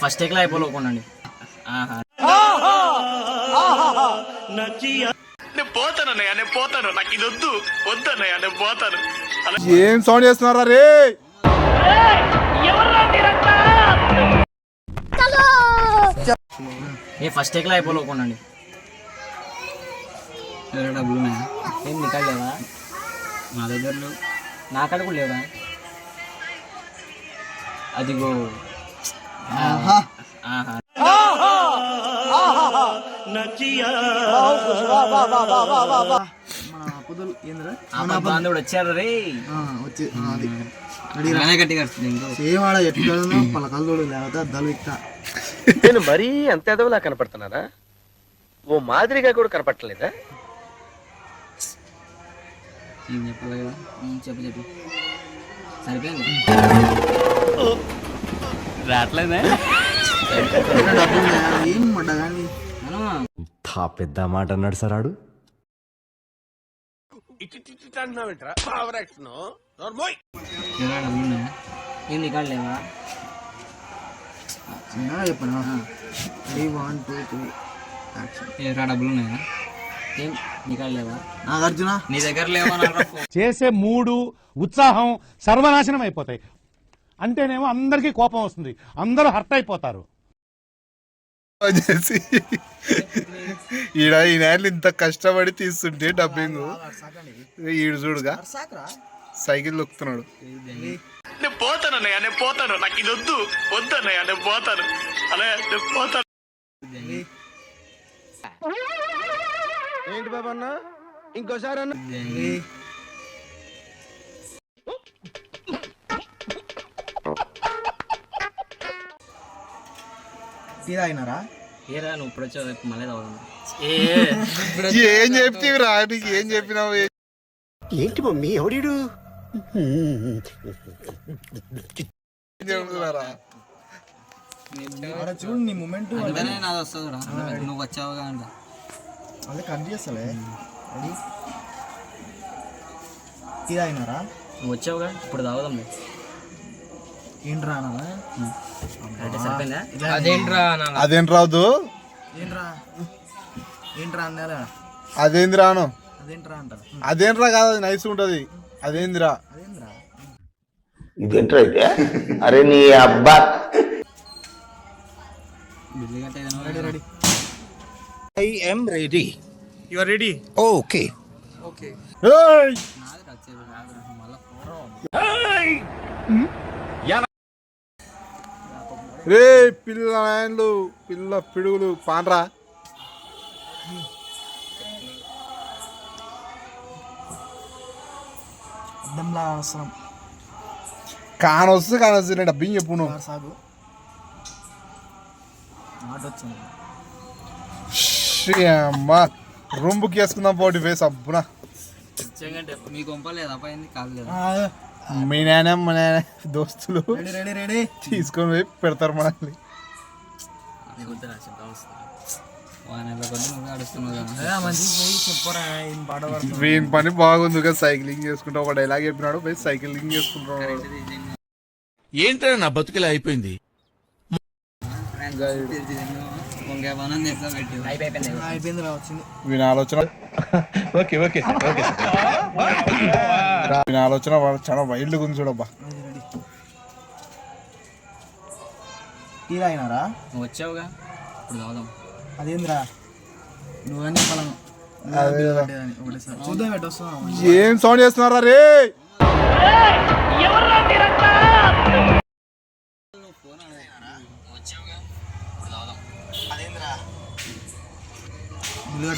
First నేను పోతాను అలా ఏం సౌండ్ చేస్తున్నారా రే? ఏ ఫస్ట్ టేక్లో అయిపోలేకుండండి డబ్బులు ఉన్నాయా? ఏం నికాడు లేవా? నా దగ్గర లేవు. నా కాడ లేవురా అదిగో. బాంధవుడు వచ్చారు రే. వచ్చి పలకలు చూడు లేకపోతే అద్దాలు నేను మరీ అంత ఎదవలా కనపడుతున్నారా ఓ మాదిరిగా కూడా కనపడలేదా ఏం చెప్పాలి కదా? ఉమ్, చెప్పు చెప్పు. సరిపోయింది. మనం తా పెద్ద మాట అన్నాడు సార్ ఆడు. ఏం లేవా చిన్నగా చెప్పనా three one two three action ఏరా డబ్బులు ఉన్నాయా ఏం నికాడు లేవా నాగార్జున నీ దగ్గర లేవా చేసే మూడు ఉత్సాహం సర్వనాశనం అయిపోతాయి అంటేనేమో అందరికీ కోపం వస్తుంది. అందరూ హర్ట్ అయిపోతారు. చేసి ఈడ ఈ నేలు ఇంత కష్టపడి తీస్తుంటే డబ్బింగ్. ఈడు చూడుగా. సైకిల్ దొక్కుతున్నాడు. నేను పోతానన్నయ్య నేను పోతాను. నాకు ఇది వద్దు. వద్దన్నయ్య నేను పోతాను. అలా నేను పోతాను. ఏంటి బాబా అన్న? ఇంకోసారి అన్న. టీ తాగినారా ఏరా నువ్వు ఇప్పుడు వచ్చావు రేపు మళ్ళీ తాగుదాం ఏ ఏం చెప్తీవిరా నీకు ఏం చెప్పినావు? ఏంటి మమ్మీ ఎవడీడు? చూడు నీ మూమెంట్ నాది వస్తుంది రా నువ్వు వచ్చావు అంట. అదే కట్ చేస్తలే. రెడీ టీ తాగినారా నువ్వు వచ్చావుగా ఇప్పుడు తాగుదాం ఏంట్రా అదేంట్రా అదేం రాదు? ఏంట్రా? ఏంట్రా అన్నారా అదేంది రాను అదేంట్రా కాదు అది నైస్ ఉంటది. అదేందిరా? అదేంద్రా? ఇదేంట్రా అయితే అరే నీ అబ్బా. I am ready you are ready okay ఏయ్! నాది వచ్చేది మళ్ళీ రే పిల్ల నాయన్లు పిల్ల పిడుగులు పాన్రా. అద్దంలా అవసరం. కానొస్తుంది కానొస్తుంది డబ్బింగ్ చెప్పు నువ్వు సాగు. వచ్చింది అమ్మ రూమ్ బుక్ చేసుకుందాం పోటీ ఫేస్ అబ్బునా మీ నాయన మా నాయన దోస్తులు రెడీ రెడీ రెడీ. తీసుకొని పోయి పెడతారు మనల్ని. వీని పని బాగుంది కదా సైక్లింగ్ చేసుకుంటా ఒక డైలాగ్ చెప్పినాడు పోయి సైక్లింగ్ చేసుకుంటున్నాడు. ఏంటో నా బతుకులా అయిపోయింది? వీని ఆలోచన ఓకే ఓకే ఓకే. వీని ఆలోచన వాడు చాలా వైల్డ్ ఉంది చూడబ్బా. టీ తాగినారా నువ్వు వచ్చావుగా? ఇప్పుడు తాగుదాం అదేంద్రా? నువ్వని చెప్పాలను వస్తున్నావు ఏం సౌండ్ చేస్తున్నారా రే?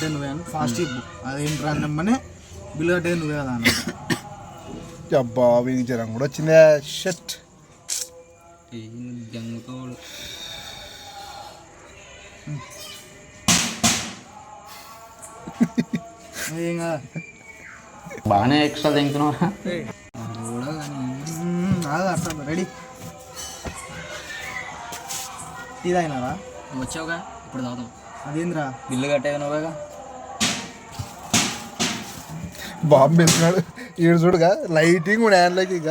కట్టే నువ్వే అని ఫాస్ట్ చెప్పు అదేంట్రా అన్నమ్మనే బిల్లు కట్టే నువ్వే కదా అన్న అబ్బా వీనికి జ్వరం కూడా వచ్చిందే. షట్ జంగుతోడు ఏం కదా. బాగానే ఎక్స్ట్రా తింటున్నావు? అట్లా రెడీ టీ తాగినారా నువ్వు వచ్చావుగా ఇప్పుడు తాగుదాం. అదేంద్రా? బిల్లు కట్టేది నువ్వేగా? బాంబు వేస్తున్నాడు. ఈడు చూడుగా లైటింగ్ హ్యాండ్లకి ఇక.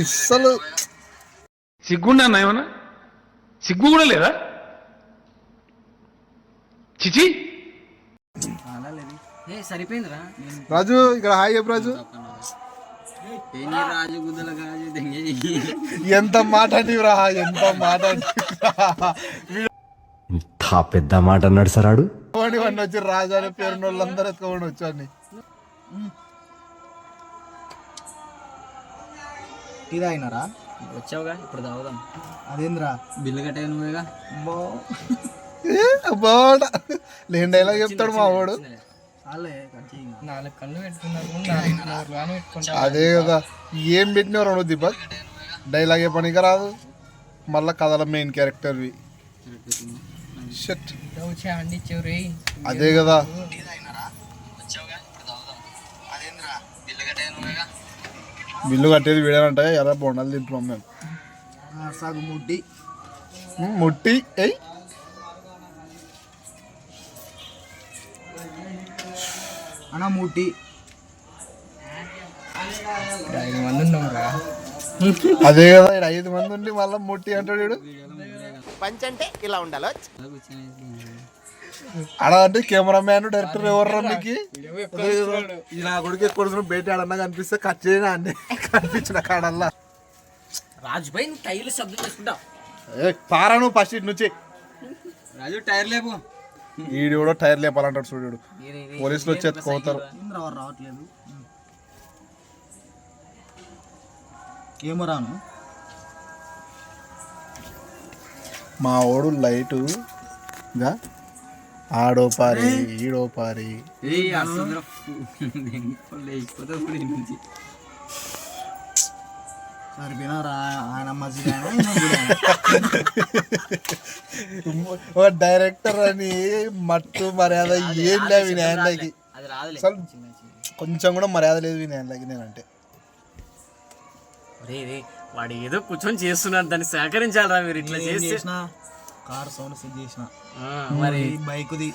అసలు సిగ్గుండా ఏమన్నా? సిగ్గు కూడా లేదా? చిచి? ఏ సరిపోయిందిరా. రాజు ఇక్కడ హాయ్ చెప్పు రాజు. ఎంత మాట అంటివిరా ఎంత మాట అంటివిరా. పెద్ద మాట అన్నాడు సార్ వాడి వాడిని వచ్చి రాజు అనే పేరు వాళ్ళందరూ ఎత్తుకోండి వచ్చాన్ని టీ తాగినారా? వచ్చావుగా ఇప్పుడు తాగుదాం. అదేంద్రా? బిల్లు కట్టే నువ్వేగా? బాట లేని డైలాగ్ చెప్తాడు మా వాడు. అదే కదా. ఏం పెట్టినవరా నువ్వు దీపక్ డైలాగ్ ఏ పనిగా రాదు. మళ్ళా కథల మెయిన్ క్యారెక్టర్వి షట్ అండి చెవురి అదే కదా బిల్లు కట్టేది వీడేనంటే ఎర్ర బొండాలు తింటున్నాం మేము ఆ, సగు ముడ్డి ఉమ్, ముట్టి ఎయ్ అన్న ముట్టి ఐదు మంది ఉన్నాం రా అదే కదా ఈడ ఐదు మంది ఉండి మళ్ళీ ముట్టి అంటాడు వీడు ఆడ అంటే కెమెరా మ్యాన్ డైరెక్టర్ ఎవర్రా నీకు ఇది నా కొడుకు ఎక్కువ బయట ఆడన్నా కనిపిస్తే కట్ చేయనా అన్ని? కనిపించిన కాడల్లా. రాజు పై టైర్లు శబ్దం చేసుకుంటా. ఏ పారా నువ్వు ఫస్ట్ ఇటు నుంచి. రాజు టైర్ లేపు. ఈడు కూడా టైర్ లేపాలంటాడు చూడు పోలీసులు వచ్చి ఎత్తుకోతారు వాడు రావట్లేదు. ఏమో రాను మా ఓడు లైటు గా ఆడో పారి ఈడో పారి. డైరెక్టర్ అని మట్టు మర్యాద ఏం లేవు అసలు కొంచెం కూడా మర్యాద లేదు వినాయనకి నేనంటే. వాడు ఏదో కూర్చొని చేస్తున్నాడు దాన్ని సహకరించాలరా మీరు ఇట్లా చేసిన కార్ సౌండ్ సెట్ చేసిన. ఆ, మరి బైక్ ది.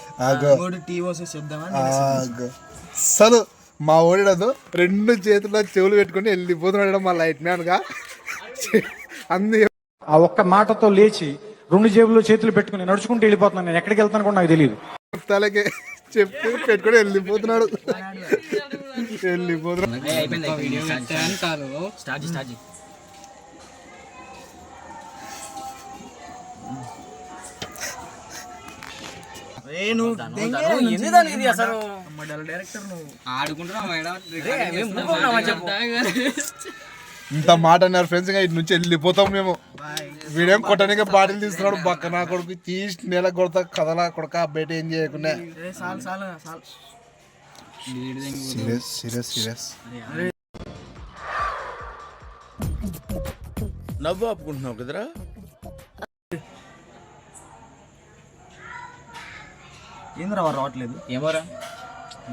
అసలు. మా ఓడిడదు రెండు చేతుల్లో చెవులు పెట్టుకొని వెళ్ళిపోతున్నాడు మా లైట్ మ్యాన్గా. అన్ని ఆ ఒక్క మాటతో లేచి రెండు జేబుల్లో చేతులు పెట్టుకుని నడుచుకుంటూ వెళ్ళిపోతున్నాను నేను. ఎక్కడికి వెళ్తాను కూడా నాకు తెలియదు తలకి చెప్పి పెట్టుకొని వెళ్ళిపోతున్నాడు. వెళ్ళిపోతున్నాడు. అసలు? డైరెక్టర్ నువ్వు. ఇంత మాట అన్నారు ఫ్రెండ్స్ ఇంకా ఇటు నుంచి వెళ్ళిపోతాం మేము. వీడియో కొట్టడానికి బాటిల్ తీస్తున్నాడు పక్క నా కొడుకు తీసి నెల కొడతా కదలా కొడక బయట ఏం చేయకుండా. Serious serious serious. నవ్వు ఆపుకుంటున్నావు కదరా? ఏంద్రా వాడు రావట్లేదు? ఏమోరా.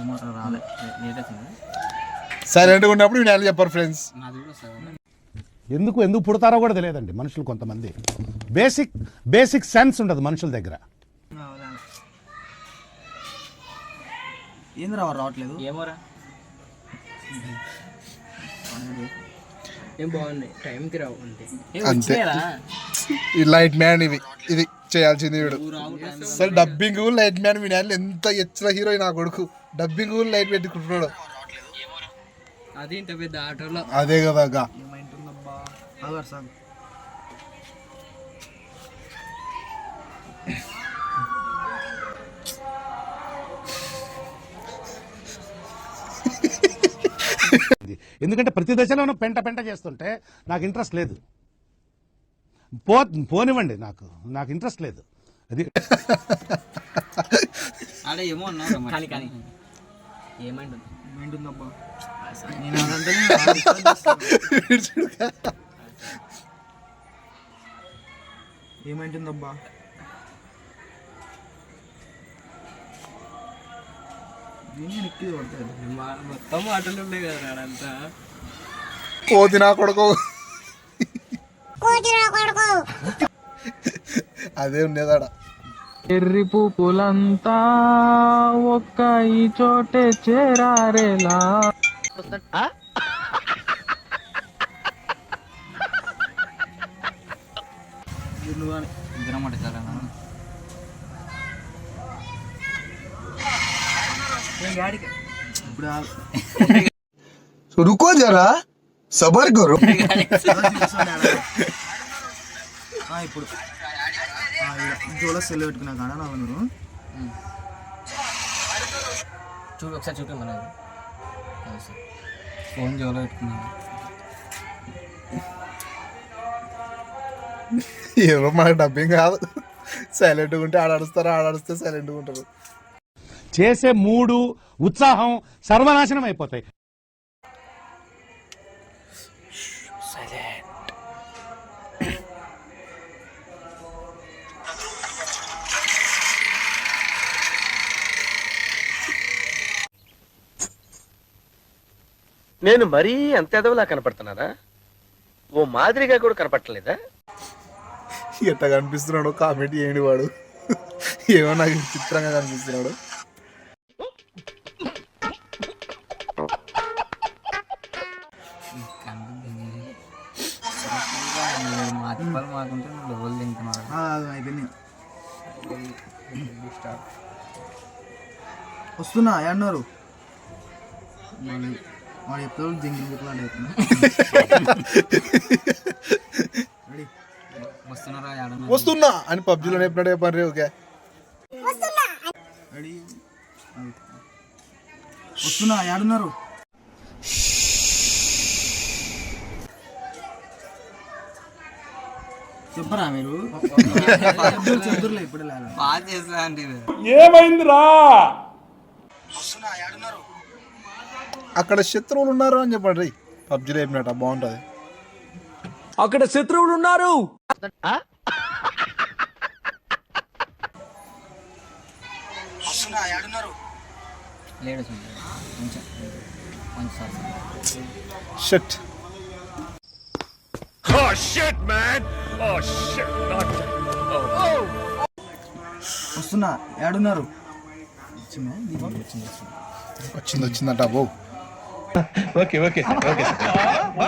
ఏమో రాలే. లేట్ వచ్చింది ఉన్నప్పుడు నేను చెప్పారు ఫ్రెండ్స్ ఎందుకు ఎందుకు పుడతారో కూడా తెలియదండి మనుషులు కొంతమంది. బేసిక్ బేసిక్ సెన్స్ ఉండదు మనుషుల దగ్గర. ఏంద్రా వాడు రావట్లేదు? ఏమోరా. ఏం బాగుంది? టైంకి రావు అంతే. అంతే. ఈ లైట్ మ్యాన్ ఇవి ఇది. చేయాల్సింది వీడు. అసలు డబ్బింగ్ లైట్ మ్యాన్ వినాలి. ఎంత ఎచ్చిన హీరో నా కొడుకు. డబ్బింగ్ లైట్ పెట్టుకుంటున్నాడు. అది కదా ఎందుకంటే ప్రతి దశలోనూ పెంట పెంట చేస్తుంటే నాకు ఇంట్రెస్ట్ లేదు. పో పోనివ్వండి నాకు నాకు ఇంట్రెస్ట్ లేదు. అది ఆడ ఏమో కానీ కానీ. ఏమైంటుందబ్బా నేను మొత్తం ఆటలు ఉండే కదా ఆడంతా కోతి నా కొడుకు. అదే ఉండేది ఆడ ఎర్రి పూలంతా ఒక్క ఈ చోటే చేరారేలా. చాలా ఇప్పుడు రుకో జరా. సబర్ ఆ, ఇప్పుడు. జోలో సెల్ పెట్టుకున్నా కాడ నా మీరు చూడు ఒకసారి చూడు మన ఫోన్ జోలో పెట్టుకున్నాను ఏమో మనకు డబ్బింగ్ కాదు. సైలెంట్గా ఉంటే ఆడాడుస్తారు ఆడాడిస్తే సైలెంట్గా ఉంటారు. చేసే మూడు ఉత్సాహం సర్వనాశనం అయిపోతాయి. నేను మరీ అంత ఎదవలా కనపడుతున్నారా ఓ మాదిరిగా కూడా కనపడలేదా ఎట్లా కనిపిస్తున్నాడు కామెంట్ చేయండి వాడు. ఏమో నాకు చిత్రంగా కనిపిస్తున్నాడు. వస్తున్నా అన్నారు వాడు ఎప్పుడు జింగిల్ ఏడన్నా వస్తున్నా అని పబ్జీలో చెప్పినట్టు చెప్పండి ఓకే రెడీ వస్తున్నా ఏడున్నారు చెప్పరా మీరు చెప్తురులే ఇప్పుడు లేదా అక్కడ శత్రువులు ఉన్నారు అని చెప్పండి. రీ పబ్జీలో చెప్పినట్ట బాగుంటుంది. అక్కడ శత్రువులు ఉన్నారు. వస్తున్నా ఏడున్నారు? లేడు చూడండి. కొంచెం కొంచెం షట్ వస్తున్నా ఏడున్నారు? వచ్చిందా? దీపం వచ్చింది వచ్చిందంట అబ్బో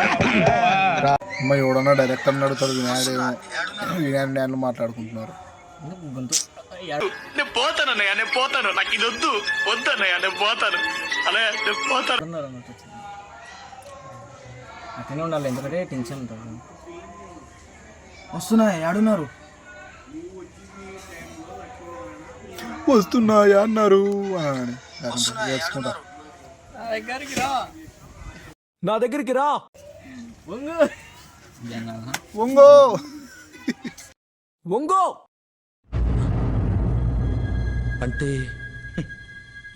అమ్మ ఎవడన్నా డైరెక్టర్ అడుగుతాడు వినాయకుడు వినాయకుడు నేను మాట్లాడుకుంటున్నారు. నేను పోతానన్నయ్య నేను పోతాను. నాకు ఇది వద్దు. వద్దన్నయ్య నేను పోతాను. అలా నేను పోతాను. అట్లనే ఉండాలి ఎందుకంటే టెన్షన్ ఉంటుంది. వస్తున్నా ఏడున్నారు? వస్తున్నాయా అన్నారు? అని. నేర్చుకుంటా నా దగ్గరికి రా. ఒంగో ఒంగో అంటే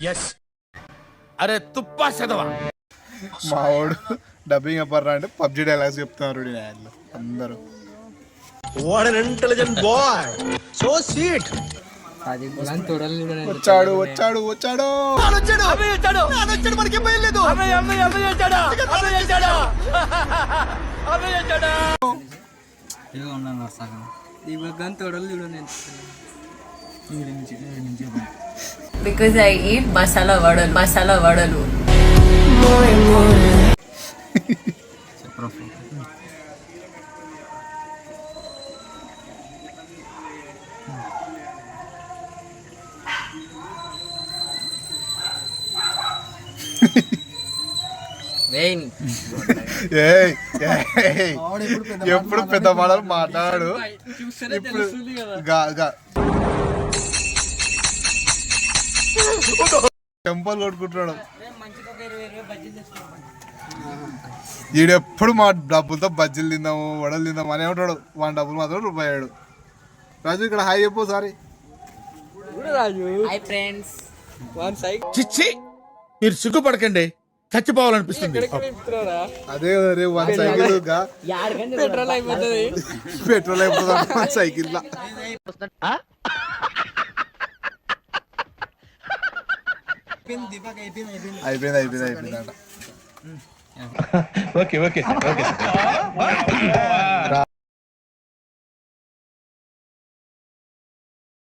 ఎస్ అరే తుప్పా చదవా మావాడు డబ్బింగ్ చెప్పారా అంటే పబ్జి డైలాగ్స్ చెప్తున్నారు అందరూ. అది గులాం తోడలు చూడండి వచ్చాడు వచ్చాడు వచ్చాడు. ఇదిగో ఉన్నాను వరుసగా ఈ తోడలు చూడండి because I eat masala vadalu. Masala vadalu. ఎప్పుడు పెద్ద మాటలు మాట్లాడు. ఇప్పుడు గా- గా- చెంపలు కొట్టుకుంటున్నాడు. ఈడెప్పుడు మా డబ్బులతో బజ్జీలు తిందాము వడలు తిందాము అనే ఉంటాడు వాడి డబ్బులు మాత్రం రూపాయి అయ్యాడు రాజు ఇక్కడ హాయ్ చెప్పు సారీ హాయ్ ఫ్రెండ్స్. వన్ చిచ్చి! మీరు సిగ్గుపడకండి చచ్చిపోవాలనిపిస్తుంది. అదే వన్ సైకిల్ పెట్రోల్ అయిపోతుంది. పెట్రోల్ సైకిల్ అయిపోయింది అయిపోయింది అయిపోయింది అంట. Okay okay okay